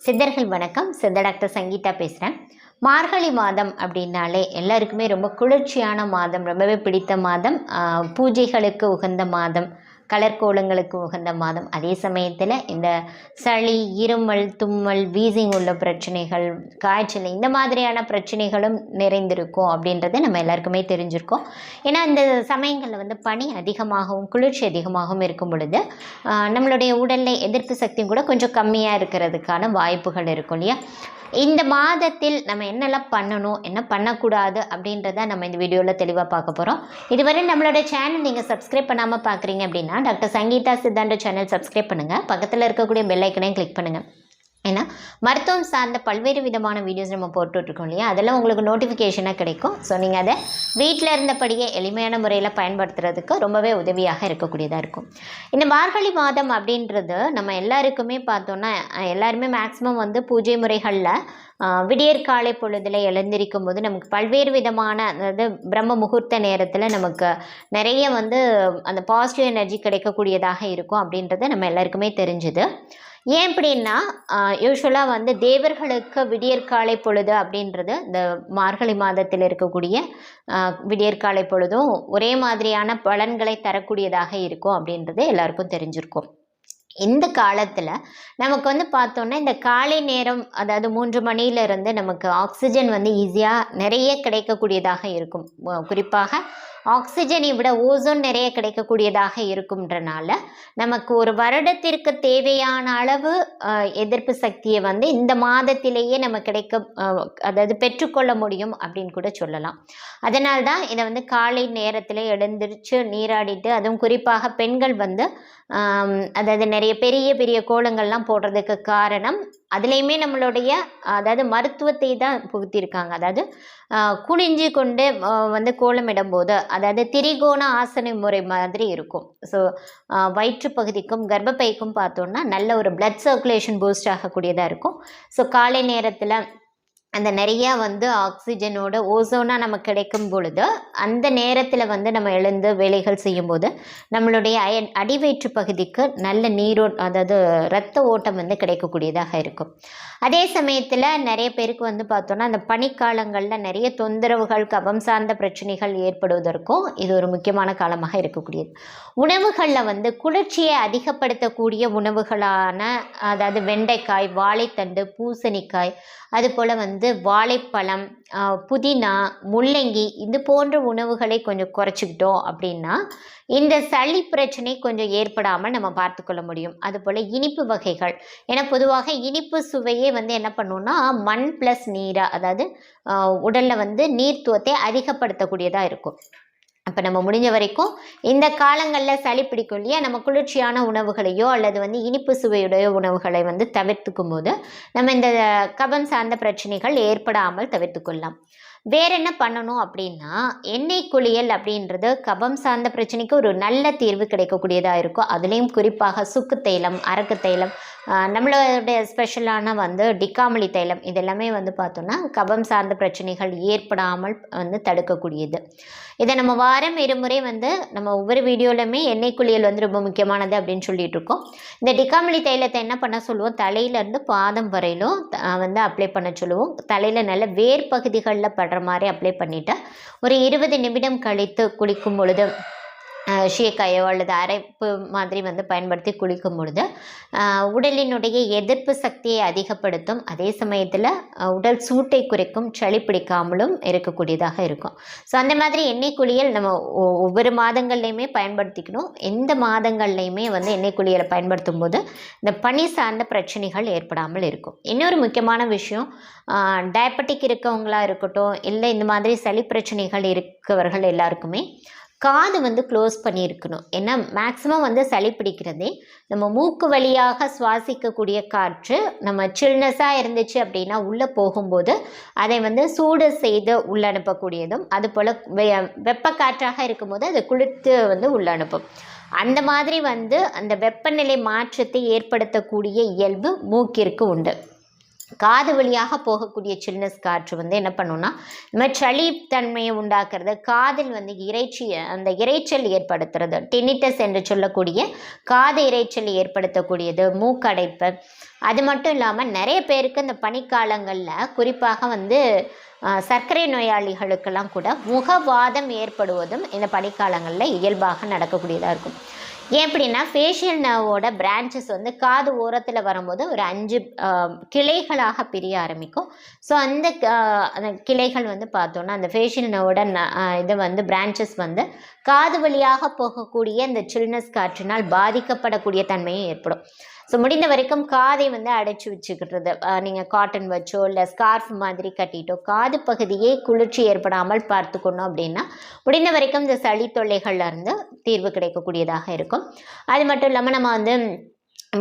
சித்தர்கள் வணக்கம். சித்த டாக்டர் சங்கீதா பேசுகிறேன் மார்கழி மாதம் அப்படின்னாலே எல்லாருக்குமே ரொம்ப குளிர்ச்சியான மாதம் ரொம்பவே பிடித்த மாதம் ஆஹ், பூஜைகளுக்கு உகந்த மாதம் கலர்கோலங்களுக்கு உகந்த மாதம். அதே சமயத்தில் இந்த சளி இருமல் தும்மல் வீசிங் உள்ள பிரச்சனைகள் காய்ச்சல் இந்த மாதிரியான பிரச்சனைகளும் நிறைந்திருக்கும் அப்படின்றது நம்ம எல்லாருக்குமே தெரிஞ்சிருக்கோம். ஏன்னா இந்த சமயங்களில் வந்து பனி அதிகமாகவும் குளிர்ச்சி அதிகமாகவும் இருக்கும் பொழுது நம்மளுடைய உடலில் எதிர்ப்பு சக்தியும் கூட கொஞ்சம் கம்மியாக இருக்கிறதுக்கான வாய்ப்புகள் இருக்கும் இல்லையா? இந்த மாதத்தில் நம்ம என்னெல்லாம் பண்ணணும் என்ன பண்ணக்கூடாது அப்படின்றத நம்ம இந்த வீடியோவில் தெளிவாக பார்க்க போகிறோம் இதுவரை நம்மளோட சேனல் நீங்கள் சப்ஸ்கிரைப் பண்ணாமல் பார்க்குறீங்க அப்படின்னா டாக்டர் சங்கீதா சித்தாண்ட சேனல் சப்ஸ்கிரைப் பண்ணுங்கள் பக்கத்தில் இருக்கக்கூடிய பெல் ஐக்கனையும் கிளிக் பண்ணுங்கள் ஏன்னா மருத்துவம் சார்ந்த பல்வேறு விதமான வீடியோஸ் நம்ம போட்டுட்ருக்கோம் இல்லையா? அதெல்லாம் உங்களுக்கு நோட்டிஃபிகேஷனாக கிடைக்கும். ஸோ நீங்கள் அதை வீட்டில் இருந்தபடியே எளிமையான முறையில் பயன்படுத்துறதுக்கு ரொம்பவே உதவியாக இருக்கக்கூடியதாக இருக்கும். இந்த மார்கழி மாதம் அப்படின்றது நம்ம எல்லாருக்குமே பார்த்தோன்னா எல்லாருமே மேக்ஸிமம் வந்து பூஜை முறைகளில் விடியற் காலை பொழுதில் எழுந்திருக்கும் போது நமக்கு பல்வேறு விதமான அதாவது பிரம்ம முகூர்த்த நேரத்தில் நமக்கு நிறைய வந்து அந்த பாசிட்டிவ் எனர்ஜி கிடைக்கக்கூடியதாக இருக்கும் அப்படின்றது நம்ம எல்லாருக்குமே தெரிஞ்சுது. ஏன் அப்படின்னா யூஸ்வலாக வந்து தேவர்களுக்கு விடியற்காலை பொழுது அப்படின்றது இந்த மார்கழி மாதத்தில் இருக்கக்கூடிய விடியற்காலை பொழுதும் ஒரே மாதிரியான பலன்களை தரக்கூடியதாக இருக்கும் அப்படின்றது எல்லாருக்கும் தெரிஞ்சிருக்கும். இந்த காலத்தில் நமக்கு வந்து பார்த்தோன்னா இந்த காலை நேரம் அதாவது மூன்று மணியிலிருந்து நமக்கு ஆக்சிஜன் வந்து ஈஸியாக நிறைய கிடைக்கக்கூடியதாக இருக்கும். குறிப்பாக ஆக்சிஜனை விட ஓசோன் நிறைய கிடைக்கக்கூடியதாக இருக்கும்ன்றனால நமக்கு ஒரு வருடத்திற்கு தேவையான அளவு எதிர்ப்பு சக்தியை வந்து இந்த மாதத்திலேயே நம்ம கிடைக்க அதாவது பெற்றுக்கொள்ள முடியும் அப்படின்னு கூட சொல்லலாம். அதனால தான் இதை வந்து காலை நேரத்தில் எழுந்திரிச்சு நீராடிட்டு அதுவும் குறிப்பாக பெண்கள் வந்து அதாவது நிறைய பெரிய பெரிய கோலங்கள்லாம் போடுறதுக்கு காரணம் அதுலேயுமே நம்மளுடைய அதாவது மருத்துவத்தை தான் புகுத்தியிருக்காங்க. அதாவது குனிஞ்சு கொண்டு வந்து கோலமிடும் போது அதாவது திரிகோண ஆசன முறை மாதிரி இருக்கும். ஸோ வயிற்று பகுதிக்கும் கர்ப்பப்பைக்கும் பார்த்தோன்னா நல்ல ஒரு பிளட் சர்க்குலேஷன் பூஸ்ட் ஆகக்கூடியதாக இருக்கும். ஸோ காலை நேரத்தில் அந்த நிறையா வந்து ஆக்சிஜனோட ஓசோனாக நம்ம கிடைக்கும் பொழுது அந்த நேரத்தில் வந்து நம்ம எழுந்து வேலைகள் செய்யும்போது நம்மளுடைய அயன் அடிவயிற்று பகுதிக்கு நல்ல நீரோ அதாவது ரத்த ஓட்டம் வந்து கிடைக்கக்கூடியதாக இருக்கும். அதே சமயத்தில் நிறைய பேருக்கு வந்து பார்த்தோன்னா அந்த பனிக்காலங்களில் நிறைய தொந்தரவுகள் கபம் சார்ந்த பிரச்சனைகள் ஏற்படுவதற்கும் இது ஒரு முக்கியமான காலமாக இருக்கக்கூடியது. உணவுகளில் வந்து குளிர்ச்சியை அதிகப்படுத்தக்கூடிய உணவுகளான அதாவது வெண்டைக்காய் வாழைத்தண்டு பூசணிக்காய் அதுபோல் வந்து வாழைப்பழம் புதினா முள்ளங்கி இது போன்ற உணவுகளை கொஞ்சம் குறைச்சிக்கிட்டோம் அப்படின்னா இந்த சளி பிரச்சனை கொஞ்சம் ஏற்படாமல் நம்ம பார்த்துக்கொள்ள முடியும். அதுபோல் இனிப்பு வகைகள். ஏன்னா பொதுவாக இனிப்பு சுவையே வந்து என்ன பண்ணுன்னா மண் ப்ளஸ் நீரா அதாவது உடலில் வந்து நீர்த்துவத்தை அதிகப்படுத்தக்கூடியதாக இருக்கும். அப்போ நம்ம முடிஞ்ச வரைக்கும் இந்த காலங்களில் சளி பிடிக்கும் இல்லையா? நம்ம குளிர்ச்சியான உணவுகளையோ அல்லது வந்து இனிப்பு சுவையுடைய உணவுகளை வந்து தவிர்த்துக்கும் போது நம்ம இந்த கபம் சார்ந்த பிரச்சனைகள் ஏற்படாமல் தவிர்த்துக்கொள்ளலாம் வேற என்ன பண்ணணும் அப்படின்னா எண்ணெய் குளியல் அப்படின்றது கபம் சார்ந்த பிரச்சனைக்கு ஒரு நல்ல தீர்வு கிடைக்கக்கூடியதாக இருக்கும் அதுலேயும் குறிப்பாக சுக்கு தைலம் அரக்கு தைலம் நம்மளுடைய ஸ்பெஷலான வந்து டிக்காமலி தைலம். இதெல்லாமே வந்து பார்த்தோன்னா கபம் சார்ந்த பிரச்சனைகள் ஏற்படாமல் வந்து தடுக்கக்கூடியது. இதை நம்ம வாரம் இருமுறை வந்து நம்ம ஒவ்வொரு வீடியோலையுமே எண்ணெய் குளியல் வந்து ரொம்ப முக்கியமானது அப்படின்னு சொல்லிட்டு இருக்கோம். இந்த டிக்காமலி தைலத்தை என்ன பண்ண சொல்லுவோம்? தலையிலேருந்து பாதம் வரையிலும் வந்து அப்ளை பண்ண சொல்லுவோம். தலையில் நல்ல வேர் பகுதிகளில் படுற மாதிரி அப்ளை பண்ணிவிட்டு ஒரு இருபது நிமிடம் கழித்து குளிக்கும் பொழுது ஷேக்காயோ அல்லது அரைப்பு மாதிரி வந்து பயன்படுத்தி குளிக்கும் பொழுது உடலினுடைய எதிர்ப்பு சக்தியை அதிகப்படுத்தும். அதே சமயத்தில் உடல் சூட்டை குறைக்கும் சளி பிடிக்காமலும் இருக்கக்கூடியதாக இருக்கும். ஸோ அந்த மாதிரி எண்ணெய் குளியல் நம்ம ஒ- ஒவ்வொரு மாதங்கள்லையுமே பயன்படுத்திக்கணும். எந்த மாதங்கள்லையுமே வந்து எண்ணெய் குளியலை பயன்படுத்தும் போது இந்த பனி சார்ந்த பிரச்சனைகள் ஏற்படாமல் இருக்கும். இன்னொரு முக்கியமான விஷயம் டயபெட்டிக் இருக்கவங்களா இருக்கட்டும் இல்லை இந்த மாதிரி சளி பிரச்சனைகள் இருக்கவர்கள் எல்லாருக்குமே காது வந்து க்ளோஸ் பண்ணியிருக்கணும். ஏன்னா மேக்ஸிமம் வந்து சளி பிடிக்கிறதே நம்ம மூக்கு வழியாக சுவாசிக்கக்கூடிய காற்று நம்ம சில்னஸாக இருந்துச்சு அப்படின்னா உள்ளே போகும்போது அதை வந்து சூடு செய்து உள்ளனுப்பக்கூடியதும் அதுபோல் வெ வெப்ப காற்றாக இருக்கும்போது அதை குளிர்த்து வந்து உள்ளனுப்பும் அந்த மாதிரி வந்து அந்த வெப்பநிலை மாற்றத்தை ஏற்படுத்தக்கூடிய இயல்பு மூக்கிற்கு உண்டு. காது வழியாக போகக்கூடிய சில்னஸ் காற்று வந்து என்ன பண்ணுன்னா இந்த மாதிரி சளி தன்மையை உண்டாக்குறது காதில் வந்து இறைச்சி அந்த இரைச்சல் ஏற்படுத்துறது டெனிட்டஸ் என்று சொல்லக்கூடிய காது இறைச்சல் ஏற்படுத்தக்கூடியது மூக்கடைப்பு. அது மட்டும் இல்லாமல் நிறைய பேருக்கு இந்த பனிக்காலங்களில் குறிப்பாக வந்து சர்க்கரை நோயாளிகளுக்கெல்லாம் கூட முகவாதம் ஏற்படுவதும் இந்த பனிக்காலங்களில் இயல்பாக நடக்கக்கூடியதாக இருக்கும். ஏன் அப்படின்னா ஃபேஷியல் நர்வோட பிரான்ச்சஸ் வந்து காது ஓரத்தில் வரும்போது ஒரு அஞ்சு கிளைகளாக பிரிய ஆரம்பிக்கும். ஸோ அந்த அந்த கிளைகள் வந்து பார்த்தோன்னா அந்த ஃபேஷியல் நர்வோட ந- இது வந்து பிரான்ச்சஸ் வந்து காது வழியாக போகக்கூடிய இந்த சில்னஸ் காற்றினால் பாதிக்கப்படக்கூடிய தன்மையும் ஏற்படும். ஸோ முடிந்த வரைக்கும் காதை வந்து அடைச்சி வச்சுக்கிட்டுறது நீங்கள் காட்டன் வச்சோ இல்லை ஸ்கார்ஃப் மாதிரி கட்டிட்டோ காது பகுதியே குளிர்ச்சி ஏற்படாமல் பார்த்துக்கணும் அப்படின்னா முடிந்த வரைக்கும் இந்த சளி தொல்லைகள்லேருந்து தீர்வு கிடைக்கக்கூடியதாக இருக்கும். அது மட்டும் இல்லாமல் நம்ம வந்து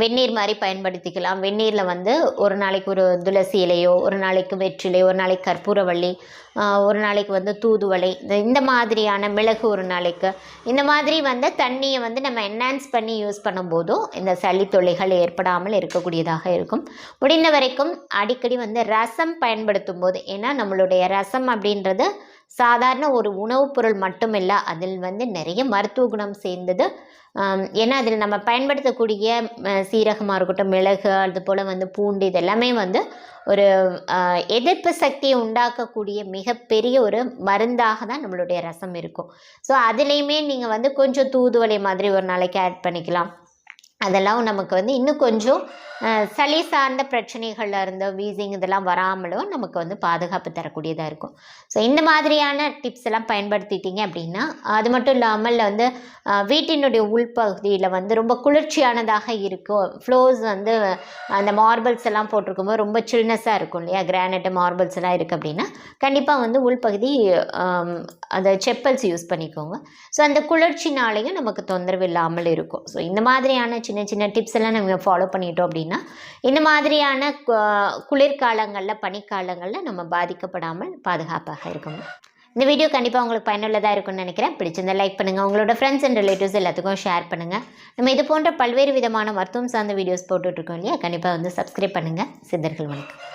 வெந்நீர் மாதிரி பயன்படுத்திக்கலாம். வெந்நீரில் வந்து ஒரு நாளைக்கு ஒரு துளசி இலையோ ஒரு நாளைக்கு வெற்றிலை ஒரு நாளைக்கு கற்பூரவள்ளி ஒரு நாளைக்கு வந்து தூதுவளை இந்த இந்த மாதிரியான மிளகு ஒரு நாளைக்கு. இந்த மாதிரி வந்து தண்ணியை வந்து நம்ம என்ஹான்ஸ் பண்ணி யூஸ் பண்ணும்போதும் இந்த சளி தொல்லைகள் ஏற்படாமல் இருக்கக்கூடியதாக இருக்கும். முடிந்த வரைக்கும் அடிக்கடி வந்து ரசம் பயன்படுத்தும் போது ஏன்னா நம்மளுடைய ரசம் அப்படின்றது சாதாரண ஒரு உணவுப் பொருள் மட்டுமில்ல அதில் வந்து நிறைய மருத்துவ குணம் சேர்ந்தது. ஏன்னா அதில் நம்ம பயன்படுத்தக்கூடிய சீரகமாக இருக்கட்டும் மிளகு அது போல் வந்து பூண்டு இதெல்லாமே வந்து ஒரு எதிர்ப்பு சக்தியை உண்டாக்கக்கூடிய மிகப்பெரிய ஒரு மருந்தாக தான் நம்மளுடைய ரசம் இருக்கும். ஸோ அதுலேயுமே நீங்கள் வந்து கொஞ்சம் தூதுவளை மாதிரி ஒரு நாளைக்கு ஆட் பண்ணிக்கலாம். அதெல்லாம் நமக்கு வந்து இன்னும் கொஞ்சம் சளி சார்ந்த பிரச்சனைகளில் இருந்த வீசிங் இதெல்லாம் வராமலும் நமக்கு வந்து பாதுகாப்பு தரக்கூடியதாக இருக்கும். ஸோ இந்த மாதிரியான டிப்ஸ் எல்லாம் பயன்படுத்திட்டீங்க அப்படின்னா அது மட்டும் இல்லாமல் வந்து வீட்டினுடைய உள்பகுதியில் வந்து ரொம்ப குளிர்ச்சியானதாக இருக்கும். ஃப்ளோர்ஸ் வந்து அந்த மார்பிள்ஸ் எல்லாம் போட்டிருக்கும்போது ரொம்ப சில்னஸாக இருக்கும் இல்லையா? கிரானைட் மார்பிள்ஸ் எல்லாம் இருக்குது அப்படின்னா கண்டிப்பாக வந்து உள்பகுதி அந்த செப்பல்ஸ் யூஸ் பண்ணிக்கோங்க. ஸோ அந்த குளிர்ச்சினாலேயும் நமக்கு தொந்தரவு இல்லாமல் இருக்கும். ஸோ இந்த மாதிரியான சின்ன சின்ன டிப்ஸ் எல்லாம் நம்ம ஃபாலோ பண்ணிட்டோம் அப்படின்னா இந்த மாதிரியான குளிர்காலங்களில் பனிக்காலங்களில் நம்ம பாதிக்கப்படாமல் பாதுகாப்பாக இருக்கணும். இந்த வீடியோ கண்டிப்பாக உங்களுக்கு பயனுள்ளதாக இருக்கும்னு நினைக்கிறேன். பிடிச்சிருந்தா லைக் பண்ணுங்கள் உங்களோட ஃப்ரெண்ட்ஸ் அண்ட் ரிலேட்டிவ்ஸ் எல்லாத்துக்கும் ஷேர் பண்ணுங்கள் நம்ம இது போன்ற பல்வேறு விதமான மருத்துவம் சார்ந்த வீடியோஸ் போட்டுட்ருக்கோம் இல்லையா? கண்டிப்பாக வந்து சப்ஸ்கிரைப் பண்ணுங்கள் சித்தர்கள் வணக்கம்.